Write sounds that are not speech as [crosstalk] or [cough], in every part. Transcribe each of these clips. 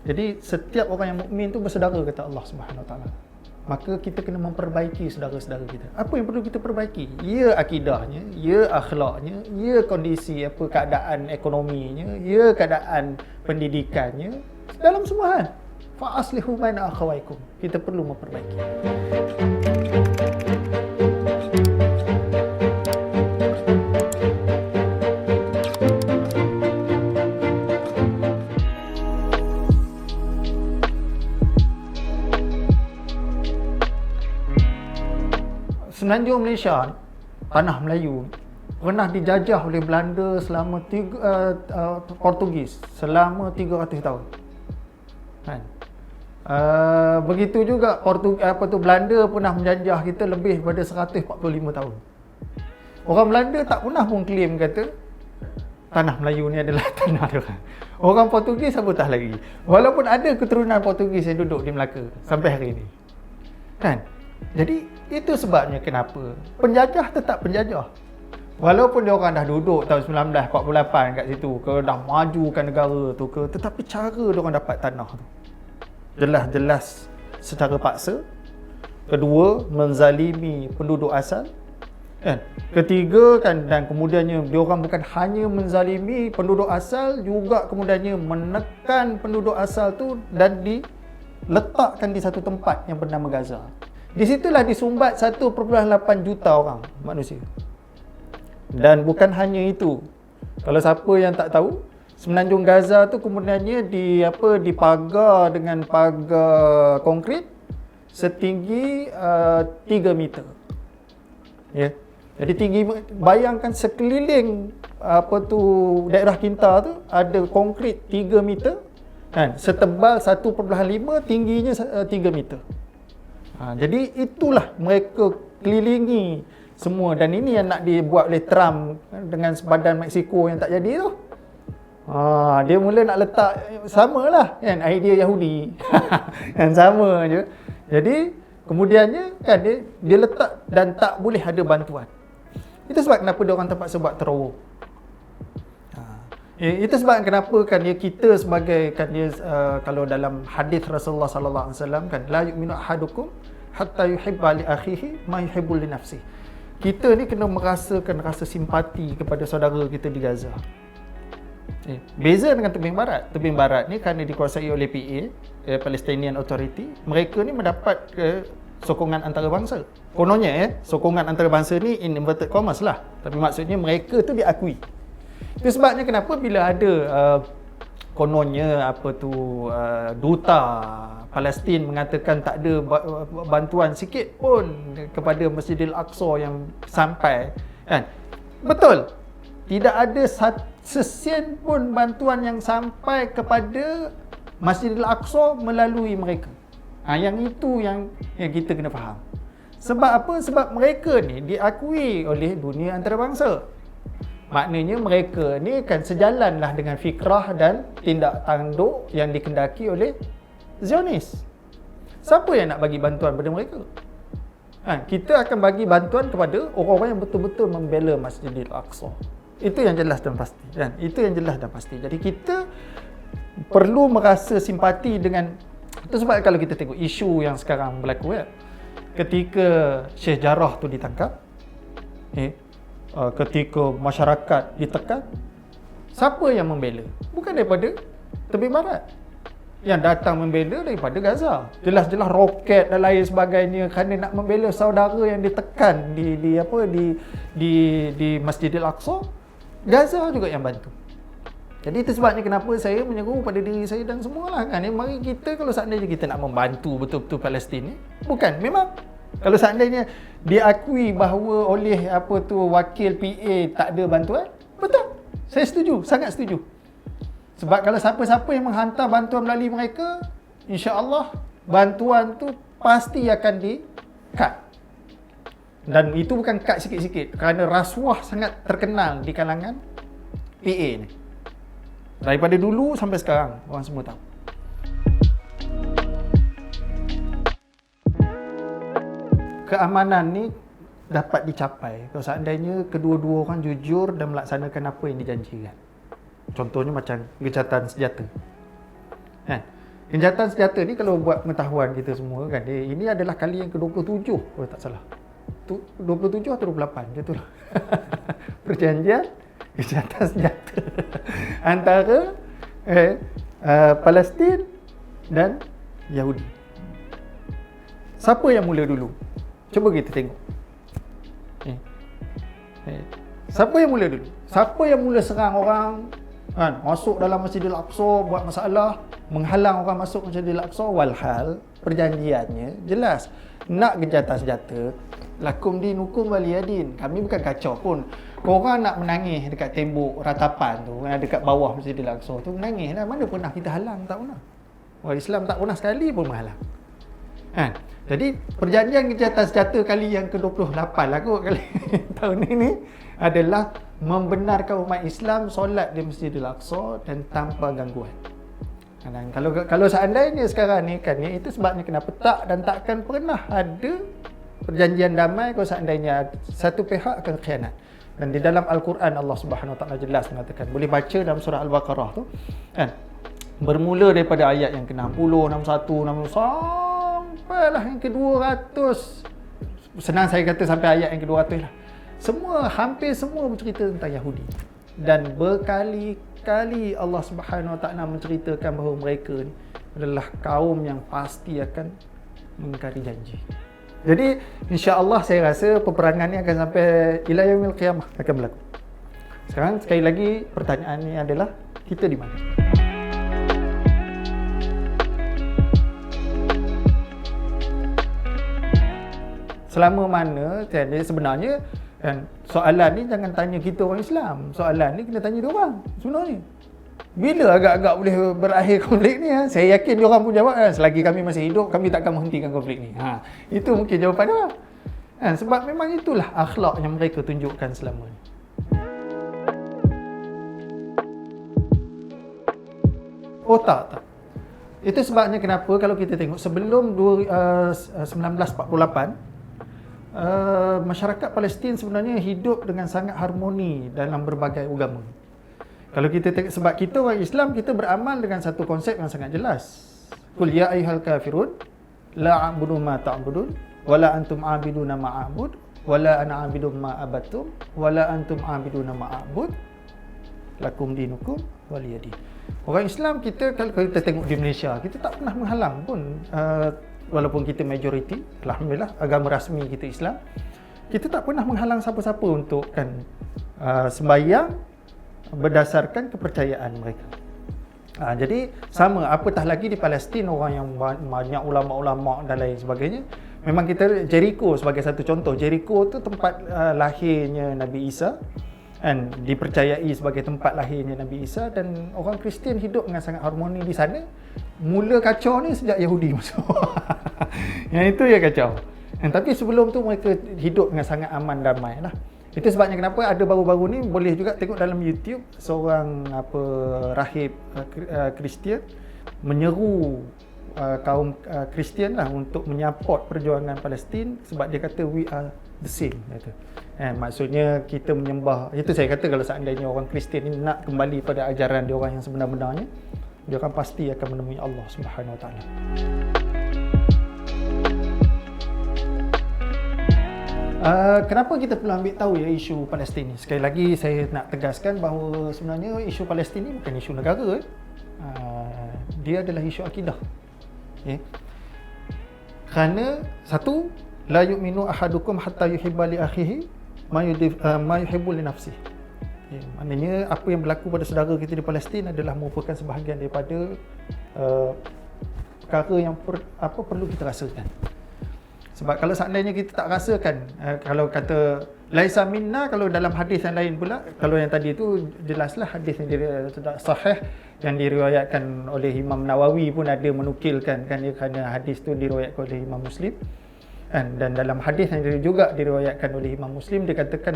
Jadi setiap orang yang mukmin tu bersaudara kata Allah Subhanahu Taala. Maka kita kena memperbaiki saudara-saudara kita. Apa yang perlu kita perbaiki? Ya akidahnya, ya akhlaknya, ya kondisi apa keadaan ekonominya, ya keadaan pendidikannya dalam semua hal. Fa aslihu baina akhawaikum. Kita perlu memperbaiki. Semenanjung Malaysia tanah Melayu pernah dijajah oleh Belanda selama tiga, uh, uh, Portugis selama 300 tahun. Kan? Uh, begitu juga Portug apa tu Belanda pernah menjajah kita lebih daripada 145 tahun. Orang Belanda tak pernah pun claim kata tanah Melayu ni adalah [laughs] tanah dia. Orang Portugis sabutah lagi. Walaupun ada keturunan Portugis yang duduk di Melaka sampai hari ini. Kan? Jadi itu sebabnya kenapa penjajah tetap penjajah. Walaupun dia orang dah duduk tahun 1948 kat situ ke dah majukan negara tu ke tetapi cara dia orang dapat tanah tu jelas-jelas secara paksa. Kedua, menzalimi penduduk asal. Kan? Ketiga kan dan kemudiannya dia orang bukan hanya menzalimi penduduk asal juga kemudiannya menekan penduduk asal tu dan diletakkan di satu tempat yang bernama Gaza. Di situlah disumbat 1.8 juta orang manusia. Dan bukan hanya itu. Kalau siapa yang tak tahu, Semenanjung Gaza tu kemudiannya di apa dipagar dengan pagar konkrit setinggi uh, 3 meter. Ya. Yeah. Jadi tinggi bayangkan sekeliling apa tu daerah kita tu ada konkrit 3 meter kan setebal 1.5 tingginya 3 uh, meter. Ha, jadi itulah mereka kelilingi semua dan ini yang nak dibuat oleh Trump dengan sebadan Mexico yang tak jadi tu. Ha, dia mula nak letak samalah kan idea Yahudi. [laughs] kan sama je. Jadi kemudiannya kan dia dia letak dan tak boleh ada bantuan. Itu sebab kenapa dia orang terpaksa buat terowong. Ha. Eh, itu sebab kenapa kan dia kita sebagai kan dia uh, kalau dalam hadis Rasulullah sallallahu alaihi wasallam kan la yu'minu ahadukum hatta yuhibba li akhihi ma yuhibbu li nafsihi. Kita ni kena merasakan rasa simpati kepada saudara kita di Gaza. Eh, beza dengan tebing barat. Tebing barat ni kerana dikuasai oleh PA, eh, Palestinian Authority, mereka ni mendapat ke sokongan antarabangsa. Kononnya eh, sokongan antarabangsa ni in inverted commas lah. Tapi maksudnya mereka tu diakui. Itu sebabnya kenapa bila ada uh, kononnya apa tu uh, duta Palestin mengatakan tak ada bantuan sikit pun kepada Masjidil Aqsa yang sampai kan. Betul. Tidak ada sesen pun bantuan yang sampai kepada Masjidil Aqsa melalui mereka. Ha, yang itu yang, yang kita kena faham. Sebab apa? Sebab mereka ni diakui oleh dunia antarabangsa. Maknanya mereka ni kan sejalanlah dengan fikrah dan tindak tanduk yang dikendaki oleh Zionis. Siapa yang nak bagi bantuan pada mereka? Ha, kita akan bagi bantuan kepada orang-orang yang betul-betul membela Masjidil Aqsa. Itu yang jelas dan pasti kan. Itu yang jelas dan pasti. Jadi kita perlu merasa simpati dengan itu sebab kalau kita tengok isu yang sekarang berlaku ya. Ketika Syekh Jarrah tu ditangkap eh, uh, ketika masyarakat ditekan siapa yang membela? Bukan daripada tepi barat yang datang membela daripada Gaza. Jelas-jelas roket dan lain sebagainya kerana nak membela saudara yang ditekan di di apa di di di Masjidil Aqsa Gaza juga yang bantu. Jadi itu sebabnya kenapa saya menyeru pada diri saya dan semualah kan. Eh, mari kita kalau seandainya kita nak membantu betul-betul Palestin ni. Bukan, memang kalau seandainya diakui bahawa oleh apa tu wakil PA tak ada bantuan, betul. Saya setuju, sangat setuju. Sebab kalau siapa-siapa yang menghantar bantuan melalui mereka, insya-Allah bantuan tu pasti akan di-cut. Dan itu bukan kad sikit-sikit kerana rasuah sangat terkenal di kalangan PA ni. Daripada dulu sampai sekarang orang semua tahu. Keamanan ni dapat dicapai kalau seandainya kedua-dua orang jujur dan melaksanakan apa yang dijanjikan. Contohnya macam gecatan senjata. Kan? Gencatan senjata ni kalau buat pengetahuan kita semua kan dia, ini adalah kali yang ke-27 kalau tak salah. Tu, 27 atau 28 macam itulah. [laughs] Perjanjian gencatan senjata [laughs] antara eh, uh, Palestin dan Yahudi. Siapa yang mula dulu? Cuba kita tengok. Eh. Eh. Siapa yang mula dulu? Siapa yang mula serang orang kan? Masuk dalam Masjidil Aqsa buat masalah menghalang orang masuk Masjidil Aqsa walhal perjanjiannya jelas. Nak gencatan senjata lakum dinukum waliyadin kami bukan kacau pun. Korang nak menangis dekat tembok ratapan tu dekat bawah Masjidil Aqsa tu menangis lah. Mana pernah kita halang? Tak pernah. Orang Islam tak pernah sekali pun menghalang. Kan? Jadi perjanjian gencatan senjata kali yang ke-28 lah kot kali [laughs] tahun ini adalah membenarkan umat Islam solat di Masjidil Aqsa dan tanpa gangguan. Dan kalau kalau seandainya sekarang ni kan ya, itu sebabnya kenapa tak dan takkan pernah ada perjanjian damai kalau seandainya satu pihak akan khianat. Dan di dalam Al-Quran Allah Subhanahu Taala jelas mengatakan boleh baca dalam surah Al-Baqarah tu kan bermula daripada ayat yang ke-60, 61, 60 sampailah yang ke-200 senang saya kata sampai ayat yang ke-200 lah semua hampir semua bercerita tentang Yahudi dan berkali-kali Allah Subhanahu Wa Taala menceritakan bahawa mereka ni adalah kaum yang pasti akan mengingkari janji. Jadi insya-Allah saya rasa peperangan ni akan sampai ila yaumil qiyamah akan berlaku. Sekarang sekali lagi pertanyaan ni adalah kita di mana? Selama mana jadi sebenarnya Kan? Soalan ni jangan tanya kita orang Islam. Soalan ni kena tanya dia orang sebenarnya. Bila agak-agak boleh berakhir konflik ni? Ha? Saya yakin dia orang pun jawab kan. Selagi kami masih hidup, kami takkan menghentikan konflik ni. Ha. Itu mungkin jawapan dia. Kan? Sebab memang itulah akhlak yang mereka tunjukkan selama ni. Oh tak, tak. Itu sebabnya kenapa kalau kita tengok sebelum 1948 uh, masyarakat Palestin sebenarnya hidup dengan sangat harmoni dalam berbagai agama. Kalau kita tengok sebab kita orang Islam kita beramal dengan satu konsep yang sangat jelas. Qul ya ayyuhal kafirun la a'budu ma ta'budun wala antum 'abiduna ma a'bud wala ana 'abidu ma abattum wala antum 'abiduna ma a'bud lakum dinukum waliyadin. Orang Islam kita kalau kita tengok di Malaysia kita tak pernah menghalang pun uh, walaupun kita majoriti alhamdulillah agama rasmi kita Islam kita tak pernah menghalang siapa-siapa untuk kan uh, sembahyang berdasarkan kepercayaan mereka. Uh, jadi sama apatah lagi di Palestin orang yang banyak ulama-ulama dan lain sebagainya memang kita Jericho sebagai satu contoh. Jericho tu tempat uh, lahirnya Nabi Isa dan dipercayai sebagai tempat lahirnya Nabi Isa dan orang Kristian hidup dengan sangat harmoni di sana mula kacau ni sejak Yahudi masuk. [laughs] yang itu ya kacau. Dan, tapi sebelum tu mereka hidup dengan sangat aman damai lah. Itu sebabnya kenapa ada baru-baru ni boleh juga tengok dalam YouTube seorang apa rahib uh, uh, Kristian uh, menyeru uh, kaum Kristian uh, lah untuk menyapot perjuangan Palestin sebab dia kata we are the same kata. Eh, maksudnya kita menyembah itu saya kata kalau seandainya orang Kristian ni nak kembali pada ajaran dia orang yang sebenar-benarnya dia akan pasti akan menemui Allah Subhanahu Wa Taala. Uh, kenapa kita perlu ambil tahu ya isu Palestin ni? Sekali lagi saya nak tegaskan bahawa sebenarnya isu Palestin ni bukan isu negara. Eh. Uh, dia adalah isu akidah. Okay. Kerana satu la yu'minu ahadukum hatta yuhibba li akhihi ma yuhibbu li nafsihi. Ya, maknanya apa yang berlaku pada saudara kita di Palestin adalah merupakan sebahagian daripada uh, perkara yang per, apa perlu kita rasakan. Sebab kalau seandainya kita tak rasakan, uh, kalau kata laisa minna kalau dalam hadis yang lain pula, kalau yang tadi itu jelaslah hadis yang tidak sahih yang diriwayatkan oleh Imam Nawawi pun ada menukilkan kan ya kerana hadis itu diriwayatkan oleh Imam Muslim dan dalam hadis yang juga diriwayatkan oleh Imam Muslim dikatakan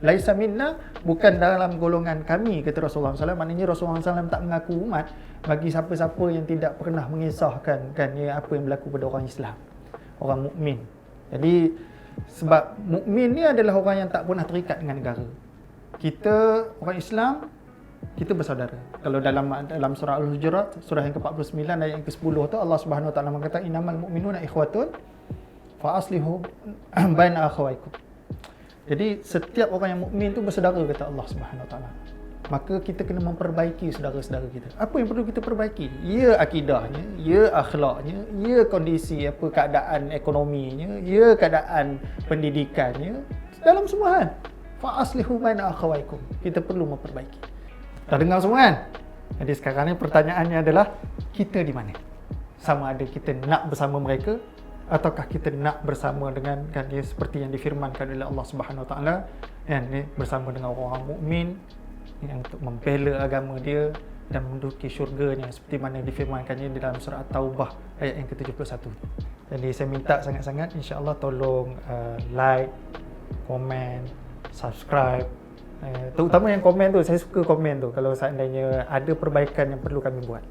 laisa minna bukan dalam golongan kami kata Rasulullah SAW maknanya Rasulullah SAW tak mengaku umat bagi siapa-siapa yang tidak pernah mengisahkan kan ya apa yang berlaku pada orang Islam orang mukmin. Jadi sebab mukmin ni adalah orang yang tak pernah terikat dengan negara. Kita orang Islam kita bersaudara. Kalau dalam dalam surah Al-Hujurat, surah yang ke-49 ayat yang ke-10 tu Allah Subhanahu Wa Taala mengatakan innamal mu'minuna ikhwatun fa aslihu [clears throat] baina akhawaykum. Jadi setiap orang yang mukmin tu bersaudara kata Allah Subhanahu Taala. Maka kita kena memperbaiki saudara-saudara kita. Apa yang perlu kita perbaiki? Ya akidahnya, ya akhlaknya, ya kondisi apa keadaan ekonominya, ya keadaan pendidikannya dalam semua hal. Fa aslihu baina akhawaykum. Kita perlu memperbaiki. Dah dengar semua kan? Jadi sekarang ni pertanyaannya adalah kita di mana? Sama ada kita nak bersama mereka ataukah kita nak bersama dengan kan dia seperti yang difirmankan oleh Allah Subhanahu Taala kan ni bersama dengan orang mukmin yang untuk membela agama dia dan menduduki syurganya seperti mana difirmankannya di dalam surah At-Taubah ayat yang ke-71. Jadi saya minta sangat-sangat insya-Allah tolong uh, like, komen, subscribe Eh, terutama yang komen tu, saya suka komen tu kalau seandainya ada perbaikan yang perlu kami buat.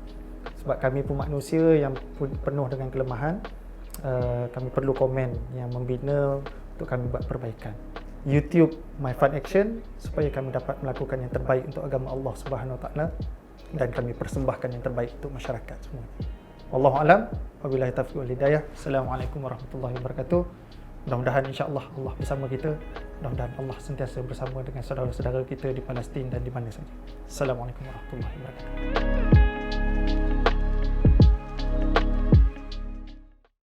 Sebab kami pun manusia yang penuh dengan kelemahan, uh, kami perlu komen yang membina untuk kami buat perbaikan. YouTube My Fun Action supaya kami dapat melakukan yang terbaik untuk agama Allah Subhanahu Wa Taala dan kami persembahkan yang terbaik untuk masyarakat semua. Wallahu alam. Wabillahi taufiq wal hidayah. Assalamualaikum warahmatullahi wabarakatuh. Mudah-mudahan insya-Allah Allah bersama kita. Mudah-mudahan Allah sentiasa bersama dengan saudara-saudara kita di Palestin dan di mana saja. Assalamualaikum warahmatullahi wabarakatuh.